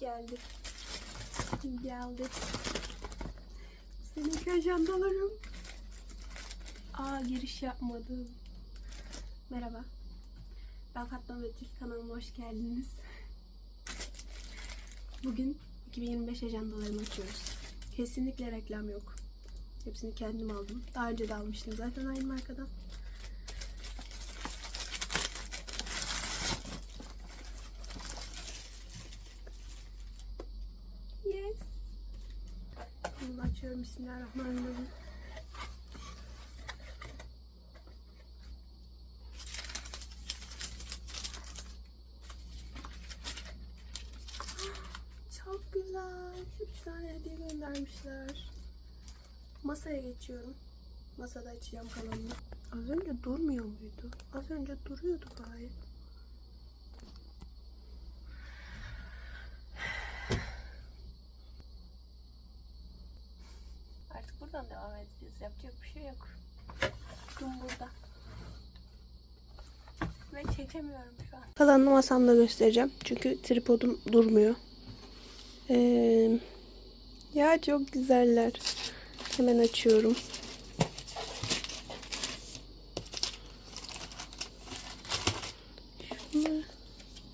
Geldi. Geldi. Senin ajandalarım. Aa giriş yapmadım. Merhaba. Ben Fatma Betül. Kanalıma hoş geldiniz. Bugün 2025 ajandalarımı açıyoruz. Kesinlikle reklam yok. Hepsini kendim aldım. Daha önce de almıştım zaten aynı markadan. Yes. Bunu açıyorum. Bismillahirrahmanirrahim. Çok güzel. Üç tane hediye göndermişler. Masaya geçiyorum. Masada açacağım kalanını. Az önce durmuyor muydu? Az önce duruyordu gayet. Devam edeceğiz. Yapacak bir şey yok. Gün burada. Ve çekemiyorum şu an. Kalanını masamda göstereceğim. Çünkü tripodum durmuyor. Ee, ya çok güzeller. Hemen açıyorum. Şunlar.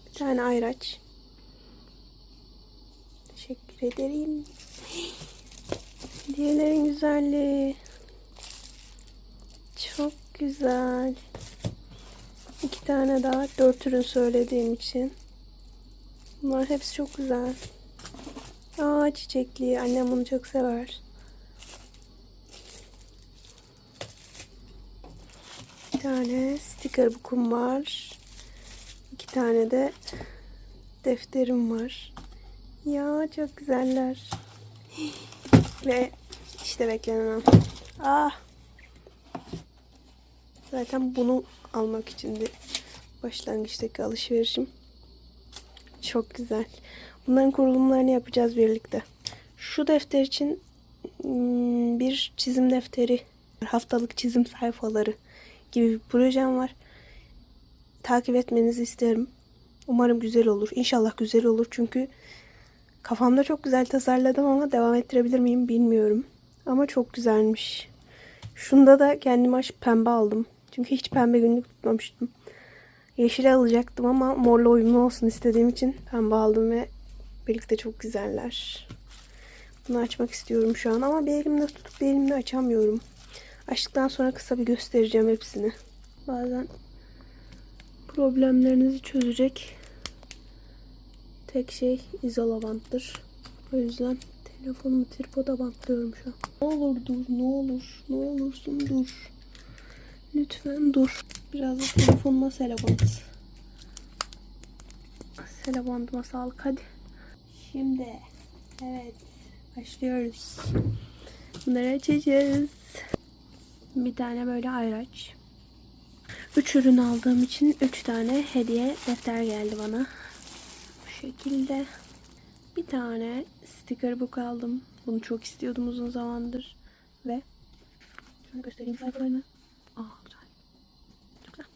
Bir tane ayraç. Teşekkür ederim. Diğerlerin güzelliği. Çok güzel. İki tane daha. Dört ürün söylediğim için. Bunlar hepsi çok güzel. Aa çiçekli. Annem bunu çok sever. Bir tane sticker book'um var. İki tane de defterim var. Ya çok güzeller. Ve işte beklenen. Ah. Zaten bunu almak içindi başlangıçtaki alışverişim. Çok güzel. Bunların kurulumlarını yapacağız birlikte. Şu defter için hmm, bir çizim defteri, haftalık çizim sayfaları gibi bir projem var. Takip etmenizi isterim. Umarım güzel olur. İnşallah güzel olur çünkü kafamda çok güzel tasarladım ama devam ettirebilir miyim bilmiyorum. Ama çok güzelmiş. Şunda da kendime pembe aldım. Çünkü hiç pembe günlük tutmamıştım. Yeşil alacaktım ama morla uyumlu olsun istediğim için pembe aldım ve birlikte çok güzeller. Bunu açmak istiyorum şu an ama bir elimle tutup bir elimle açamıyorum. Açtıktan sonra kısa bir göstereceğim hepsini. Bazen problemlerinizi çözecek tek şey izola banttır. O yüzden telefonumu tripoda bantlıyorum şu an. Ne olur dur, ne olur, ne olursun dur. Lütfen dur. Biraz da telefonuma selebant. Selebantıma sağlık hadi. Şimdi evet başlıyoruz. Bunları açacağız. Bir tane böyle ayraç. Üç ürün aldığım için üç tane hediye defter geldi bana. Bu şekilde. Bir tane sticker book aldım. Bunu çok istiyordum uzun zamandır. Ve şunu göstereyim sayfalarını. Aa güzel. Çok güzel.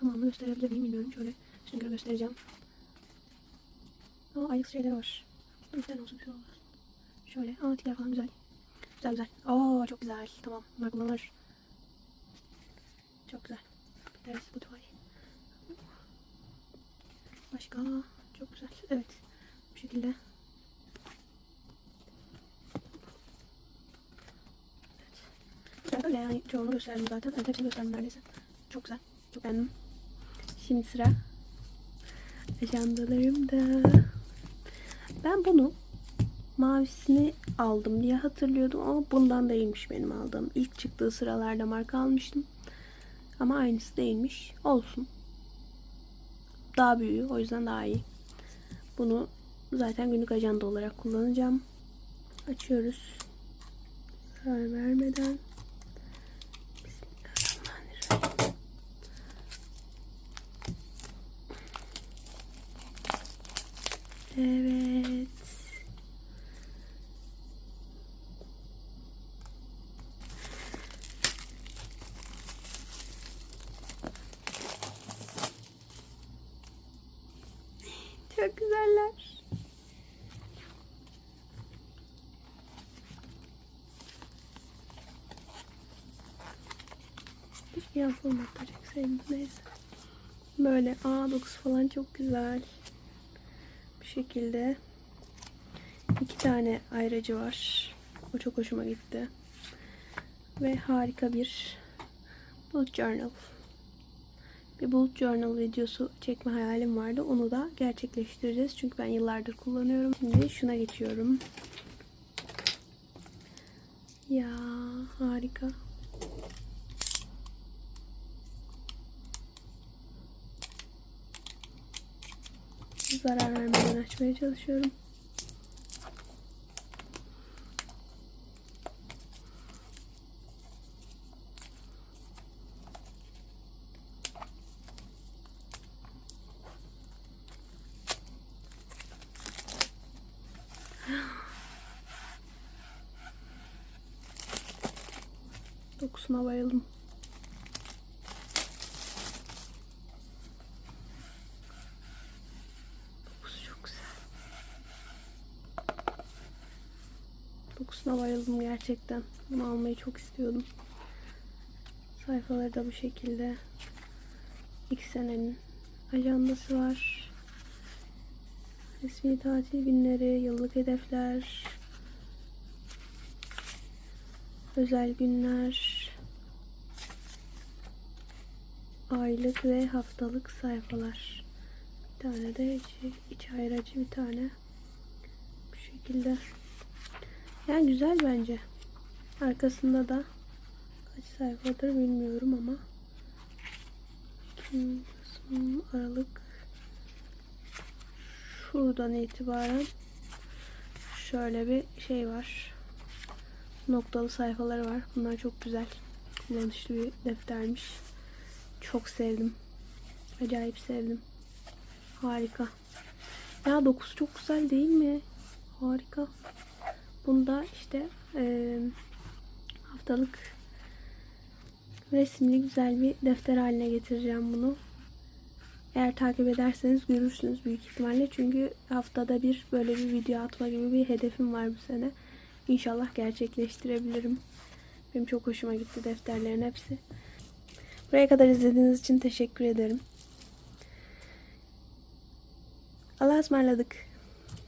Tamamını gösterebilir miyim bilmiyorum. Şöyle üstünü göstereceğim. Aa aylık şeyler var. Bir tane olsun şu olmaz. Şöyle aa tikler falan güzel. Güzel güzel. Aa çok güzel. Tamam. Bunlar kullanılır. Çok güzel. Bir tanesi Spotify. Başka çok güzel. Evet. Şekilde. Evet. Öyle yani çoğunu gösterdim zaten. Evet hepsini gösterdim neredeyse. Çok güzel. Çok beğendim. Şimdi sıra ajandalarımda. Ben bunu mavisini aldım diye hatırlıyordum ama bundan değilmiş benim aldığım. İlk çıktığı sıralarda marka almıştım. Ama aynısı değilmiş. Olsun. Daha büyüğü. O yüzden daha iyi. Bunu zaten günlük ajanda olarak kullanacağım. Açıyoruz. Zarar vermeden. Evet. Çok güzeller. Formatta çekseydim neyse. Böyle A9 falan çok güzel. Bu şekilde iki tane ayracı var. O çok hoşuma gitti. Ve harika bir bullet journal. Bir bullet journal videosu çekme hayalim vardı. Onu da gerçekleştireceğiz. Çünkü ben yıllardır kullanıyorum. Şimdi şuna geçiyorum. Ya harika. Zarar vermeden açmaya çalışıyorum. Dokusuna bayıldım. Dokusu çok güzel. Dokusuna bayıldım gerçekten. Bunu almayı çok istiyordum. Sayfaları da bu şekilde. İki senenin ajandası var. Resmi tatil günleri, yıllık hedefler, özel günler, aylık ve haftalık sayfalar. Bir tane de iç ayracı bir tane. Bu şekilde. Yani güzel bence. Arkasında da kaç sayfadır bilmiyorum ama Aralık şuradan itibaren şöyle bir şey var. Noktalı sayfaları var. Bunlar çok güzel. Kullanışlı bir deftermiş. Çok sevdim. Acayip sevdim. Harika. Ya dokusu çok güzel değil mi? Harika. Bunda işte eee, haftalık resimli güzel bir defter haline getireceğim bunu. Eğer takip ederseniz görürsünüz büyük ihtimalle. Çünkü haftada bir böyle bir video atma gibi bir hedefim var bu sene. İnşallah gerçekleştirebilirim. Benim çok hoşuma gitti defterlerin hepsi. Buraya kadar izlediğiniz için teşekkür ederim. Allah'a ısmarladık.